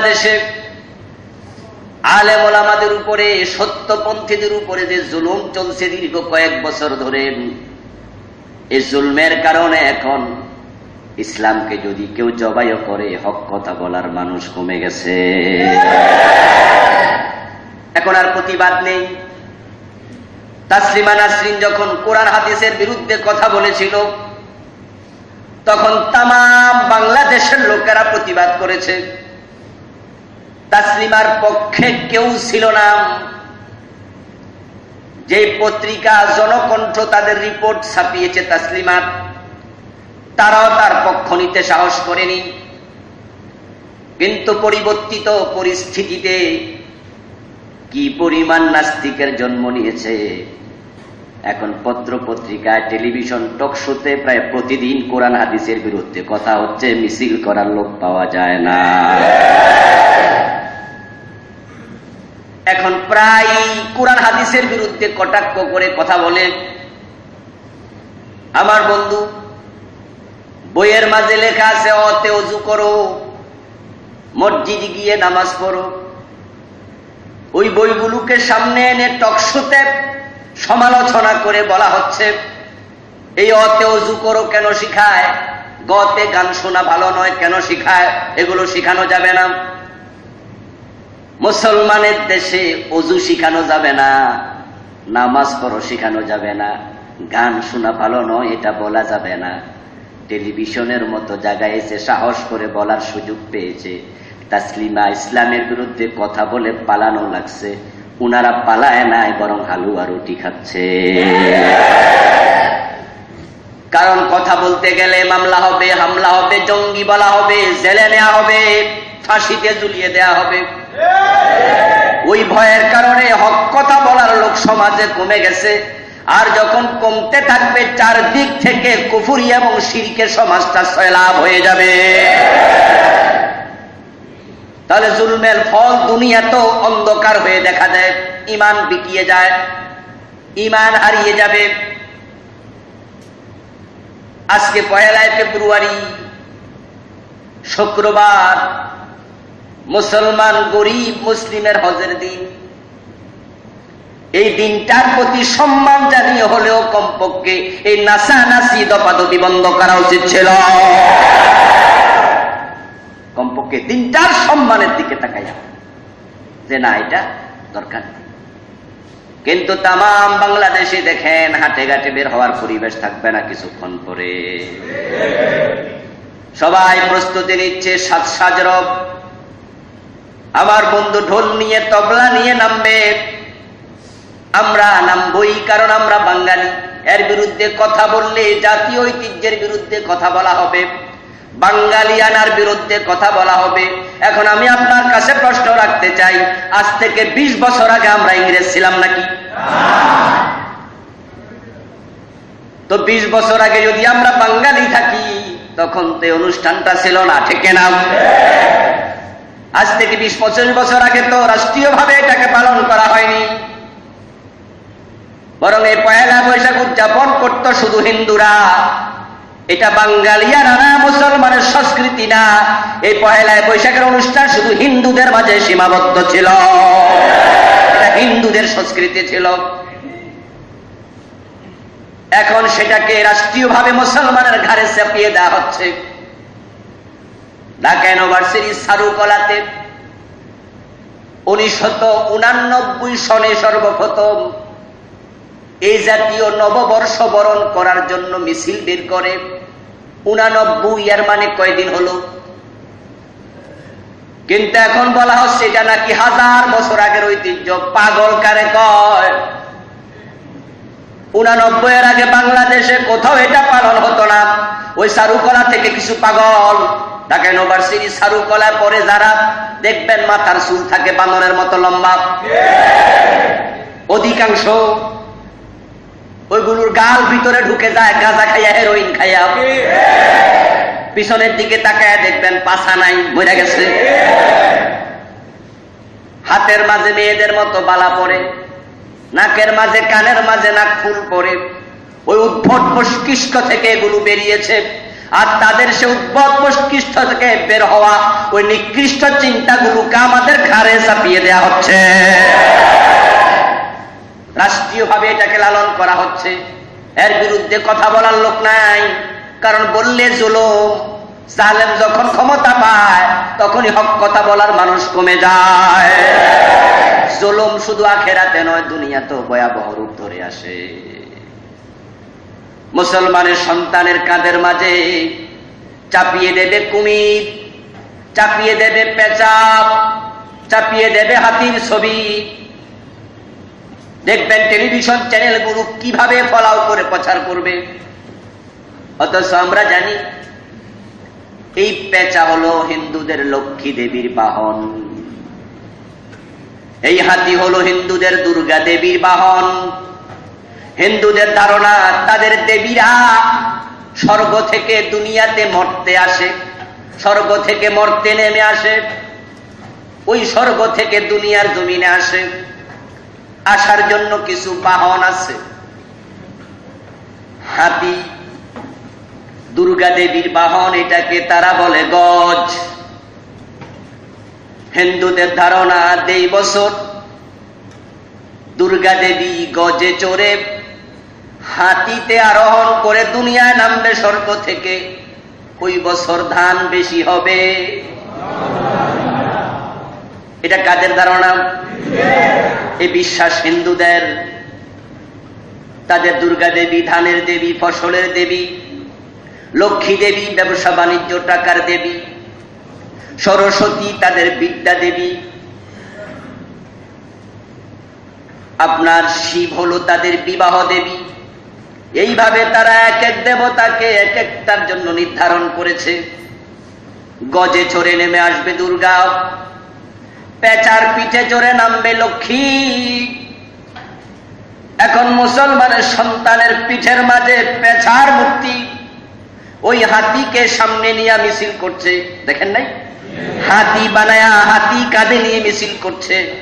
বাংলাদেশে আলেম ওলামাদের উপরে, সত্যপন্থীদের উপরে যে জুলুম চলছে দীর্ঘ কয়েক বছর ধরে এই জুলমের কারণে এখন ইসলামকে যদি কেউ জবাইও করে, হক কথা বলার মানুষ কমে গেছে। এখন আর প্রতিবাদ নেই। তাসলিমা নাসরিন যখন কোরআন হাদিসের বিরুদ্ধে কথা বলেছিল, তখন তাম বাংলাদেশের লোকেরা প্রতিবাদ করেছে। তাসলিমার পক্ষে কেউ ছিল না। যে পত্রিকা জনকণ্ঠ তাদের রিপোর্ট ছাপিয়েছে তাসলিমার, তারাও তার পক্ষ নিতে সাহস করেনি। কিন্তু পরিবর্তিত পরিস্থিতিতে কি পরিমাণ নাস্তিকের জন্ম নিয়েছে? এখন পত্র পত্রিকায়, টেলিভিশন টক শোতে প্রায় প্রতিদিন কোরআন হাদিসের বিরুদ্ধে কথা হচ্ছে, মিছিল করার লোক পাওয়া যায় না। এখন প্রায় কোরআন হাদিসের বিরুদ্ধে কটাক্ষ করে কথা বলে। আমার বন্ধু, বইয়ের মাঝে লেখা আছে, অতে অজু করো, মসজিদ গিয়ে নামাজ পড়ো। ওই বইগুলোকে সামনে এনে টকশোতে সমালোচনা করে বলা হচ্ছে, এই অতে অজু করো কেন শিখায়? গতে গান শোনা ভালো নয়, কেন শিখায়? এগুলো শিখানো যাবে না। মুসলমানের দেশে অজু শিখানো যাবে না, নামাজ পড়ো শিখানো যাবে না, গান শোনা ভালো নয়, এটা বলা যাবে না। টেলিভিশনের মতো জায়গায় এসে সাহস করে বলার সুযোগ পেয়েছে। তাসলিমা ইসলামের বিরুদ্ধে কথা বলে পালানো লাগছে। উনারা পালায় নাই, বরং হালুয়া রুটি খাচ্ছে। কারণ কথা বলতে গেলে মামলা হবে, হামলা হবে, জঙ্গি বলা হবে, জেলে নেওয়া হবে। ফাঁসিতে ঝুলিয়ে দেয়া হবে। ওই ভয়ের কারণে হক কথা বলার লোক সমাজে কমে গেছে। আর যখন কমতে থাকবে চারদিক থেকে কুফুরি এবং শিরকের সমাজটা সয়লাভ হয়ে যাবে। তাহলে জুলমের ফল দুনিয়া তো অন্ধকার হয়ে দেখা দেয় ইমান বিকিয়ে যায় ইমান হারিয়ে যাবে। আজকে পয়লায় ফেব্রুয়ারি শুক্রবার মুসলমান গরিব মুসলিমের হজের দিন। এই দিনটার প্রতি সম্মান জানিয়ে হলেও কমপক্ষে এই নাসা নাসি দপাদপি বন্ধ করা উচিত ছিল। কমপক্ষে দিনটার সম্মানের দিকে তাকাইয়া। যে না, এটা দরকার কিন্তু তাম বাংলাদেশে দেখেন, হাটে ঘাটে বের হওয়ার পরিবেশ থাকবে না কিছুক্ষণ পরে। সবাই প্রস্তুতি নিচ্ছে সাজ সাজরব আমার বন্ধু ঢোল নিয়ে, তবলা নিয়ে নামবে। আমরা নামবই, কারণ আমরা বাঙালি। এর বিরুদ্ধে কথা বললে জাতীয় ঐতিহ্যের বিরুদ্ধে কথা বলা হবে। বাঙ্গালিয়ানার বিরুদ্ধে কথা বলা হবে। এখন আমি আপনার কাছে প্রশ্ন রাখতে চাই, আজ থেকে ২০ বছর আগে আমরা ইংরেজ ছিলাম নাকি? তো ২০ বছর আগে যদি আমরা বাঙালি থাকি, তখন তো অনুষ্ঠানটা ছিল না, ঠিক না? আজ থেকে বিশ পঁচিশ বছর আগে তো রাষ্ট্রীয়ভাবে এটাকে পালন করা হয়নি। বরং এই পয়লা বৈশাখ উদযাপন করত শুধু হিন্দুরা। এটা বাঙ্গালিয়ারা না মুসলমানের সংস্কৃতি না। এই পয়লায় বৈশাখের অনুষ্ঠান শুধু হিন্দুদের মাঝে সীমাবদ্ধ ছিল। এটা হিন্দুদের সংস্কৃতি ছিল। এখন সেটাকে রাষ্ট্রীয়ভাবে মুসলমানের ঘাড়ে চাপিয়ে দেওয়া হচ্ছে। ঢাকা ইউনিভার্সিটির সারুকলাতে উনিশশত উনানব্বই সনে সর্বপ্রথম এই জাতীয় নববর্ষ বরণ করার জন্য মিছিল বের করে। উনানব্বই এর মানে কয়দিন হলো? কিন্তু এখন বলা হচ্ছে এটা নাকি হাজার বছর আগের ঐতিহ্য। পাগল কারে কয়? উনানব্বই এর আগে বাংলাদেশে কোথাও এটা পালন হতো না। ওই সারুকলা থেকে কিছু পাগল ঢাকা ইউনিভার্সিটি সারুকলা পরে যারা দেখবেন মাথার চুল থাকে বানরের মতো লম্বা। অধিকাংশ ওইগুলোর গাল ভিতরে ঢুকে যায়, গাঁজা খাইয়া হেরোইন খাইয়া। পিছনের দিকে তাকায় দেখবেন পাছা নাই, মরে গেছে। হাতের মাঝে মেয়েদের মতো বালা পরে নাকের মাঝে, কানের মাঝে নাক ফুল পরে ওই উদ্ভট মস্তিষ্ক থেকে এগুলো বেরিয়েছে। আর তাদের সে উদ্ভব উৎকৃষ্ট থেকে বের হওয়া ওই নিকৃষ্ট চিন্তাগুলোকে আমাদের ঘাড়ে চাপিয়ে দেয়া হচ্ছে। রাষ্ট্রীয়ভাবে এটাকে লালন করা হচ্ছে। এর বিরুদ্ধে কথা বলার লোক নাই। কারণ বললে জুলুম, জালেম যখন ক্ষমতা পায়, তখনই হক কথা বলার মানুষ কমে যায়। জুলুম শুধু আখেরাতে নয়, দুনিয়াতেও ভয়াবহ রূপ ধরে আসে। মুসলমানের সন্তানের কাঁধের মাঝে চাপিয়ে দেবে কুমির, চাপিয়ে দেবে পেচাপ চাপিয়ে দেবে হাতির ছবি। দেখবেন টেলিভিশন চ্যানেলগুলো কীভাবে ফলাও করে প্রচার করবে? অথচ আমরা জানি, এই পেঁচা হলো হিন্দুদের লক্ষ্মী দেবীর বাহন। এই হাতি হলো হিন্দুদের দুর্গা দেবীর বাহন। হিন্দুদের ধারণা, তাদের দেবীরা স্বর্গ থেকে দুনিয়াতে মরতে আসে। স্বর্গ থেকে মরতে নেমে আসে। ওই স্বর্গ থেকে দুনিয়ার জমিনে আসে। আসার জন্য কিছু বাহন আছে। হাতি, দুর্গা দেবীর বাহন, এটাকে তারা বলে গজ। হিন্দুদের ধারণা, দেই বছর দুর্গা দেবী গজে চড়ে হাতিতে আরোহণ করে দুনিয়ায় নামবে স্বর্গ থেকে। ওই বছর ধান বেশি হবে। এটা কাদের ধারণা? এ বিশ্বাস হিন্দুদের। তাদের দুর্গা দেবী, ধানের দেবী, ফসলের দেবী, লক্ষ্মী দেবী, ব্যবসা বাণিজ্য, টাকার দেবী, সরস্বতী, তাদের বিদ্যা দেবী। আপনার শিব হল তাদের বিবাহ দেবী। এইভাবে তারা এক এক দেবতাকে এক একটার জন্য নির্ধারণ করেছে। গজে চড়ে নেমে আসবে দুর্গা। পেচার পিঠে চড়ে নামবে লক্ষ্মী। এখন মুসলমানের সন্তানের পিঠের মাঝে পেছার মূর্তি। ওই হাতিকে সামনে নিয়ে মিছিল করছে। দেখেন নাই? হাতি বানায়া হাতি কাঁধে নিয়ে মিছিল করছে।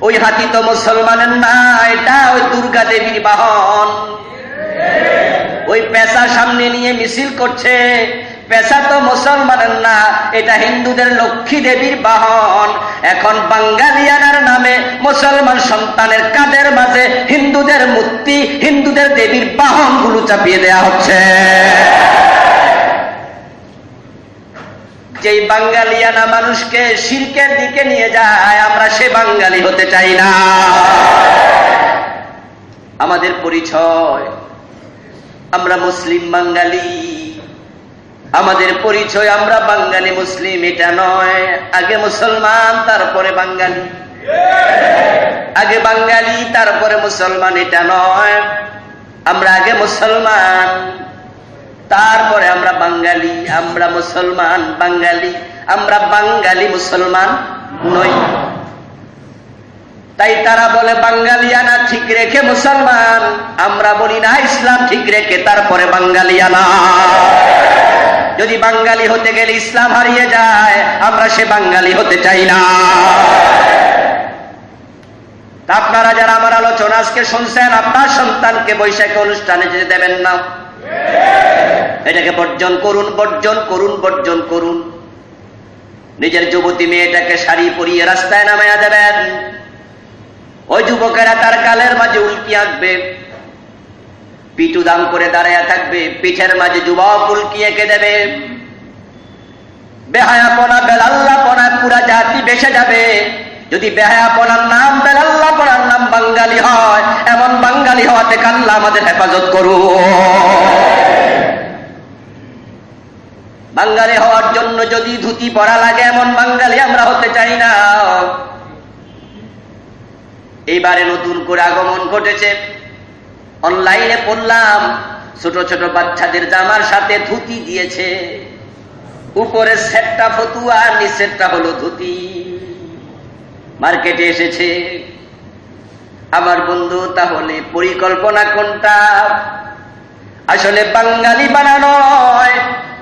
ওই হাতি তো মুসলমানের না, এটা ওই দুর্গা দেবীর বাহন। ওই পেশা সামনে নিয়ে মিছিল করছে। পেশা তো মুসলমানের না, এটা হিন্দুদের লক্ষ্মী দেবীর বাহন। এখন বাঙ্গালিয়ানার নামে মুসলমান সন্তানের কাদের মাঝে হিন্দুদের মূর্তি, হিন্দুদের দেবীর বাহনগুলো চাপিয়ে দেয়া হচ্ছে। যেই বাঙ্গালিয়ানা মানুষকে শিল্পের দিকে নিয়ে যায়, আমরা সে বাঙালি হতে চাই না। আমাদের পরিচয় আমরা মুসলিম বাঙালি। আমাদের পরিচয় আমরা বাঙালি মুসলিম, এটা নয়। আগে মুসলমান, তারপরে বাঙালি। আগে বাঙালি, তারপরে মুসলমান, এটা নয়। আমরা আগে মুসলমান, তারপরে আমরা বাঙালি। আমরা মুসলমান বাঙালি, আমরা বাঙালি মুসলমান নই। তাই তারা বলে বাঙ্গালিয়ানা ঠিক রেখে মুসলমান। আমরা বলি, না, ইসলাম ঠিক রেখে, তারপরে বাঙ্গালিয়ানা যদি বাঙালি হতে গেলে ইসলাম হারিয়ে যায়, আমরা সে বাঙালি হতে চাই না। আপনারা যারা আমার আলোচনা আজকে শুনছেন, আপনার সন্তানকে বৈশাখী অনুষ্ঠানে যেতে দেবেন না। এটাকে বর্জন করুন বর্জন করুন বর্জন করুন। নিজের যুবতী মেয়েটাকে শাড়ি পরিয়ে রাস্তায় নামাইয়া দেবেন। ওই যুবকেরা তার গালের মাঝে উল্কি আঁকবে। পিটু দাম করে দাঁড়াইয়া থাকবে, পিঠের মাঝে যুবক উল্কি এঁকে দেবে। বেহায়াপনা বেলাল্লাপনা পুরা জাতি বেসে যাবে। যদি বেহায়াপনার নাম বেলাল্লাপনার নাম বাঙ্গালি হয়, এমন বাঙ্গালি হওয়াতে কাল্লা আমাদের হেফাজত করু। বাঙ্গালি হওয়ার জন্য যদি ধুতি পরা লাগে, এমন বাঙ্গালি আমরা হতে চাই না। এইবারে নতুন করে আগমন ঘটেছে। অনলাইনে পড়লাম, ছোট ছোট বাচ্চাদের জামার সাথে ধুতি দিয়েছে। উপরে সেটটা ফতুয়া নিচেরটা হলো ধুতি। মার্কেটে এসেছে। আমার বন্ধু, তাহলে পরিকল্পনা কোনটা? আসলে বাঙালি বানানো।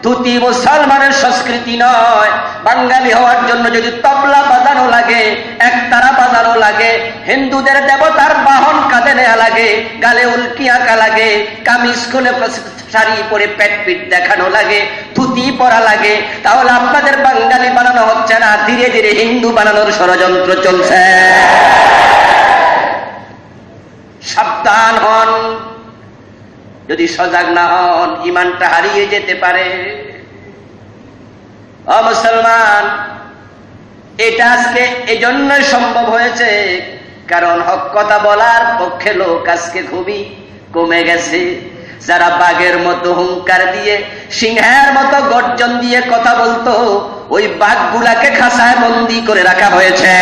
তুতি মুসলমানের সংস্কৃতি নয়। বাঙালি হওয়ার জন্য যদি তবলা বাজানো লাগে, একতারা বাজানো লাগে, হিন্দুদের দেবতার বাহন কাঁধে নেওয়া লাগে, গালে উল্কি আঁকা লাগে, কামিজ খুলে শাড়ি পরে পেট পিট দেখানো লাগে, ধুতি পরা লাগে, তাহলে আপনাদের বাঙালি বানানো হচ্ছে না। ধীরে ধীরে হিন্দু বানানোর ষড়যন্ত্র চলছে। সাবধান হন। যদি সজাগ না হন ইমানটা হারিয়ে যেতে পারে। মুসলমান, এটা আজকে এই জন্যই সম্ভব হয়েছে, কারণ হক কথা বলার পক্ষে লোক আজকে খুবই কমে গেছে। যারা বাঘের মতো হুঙ্কার দিয়ে, সিংহের মতো গর্জন দিয়ে কথা বলতো, ওই বাঘগুলাকে খাসায় বন্দি করে রাখা হয়েছে।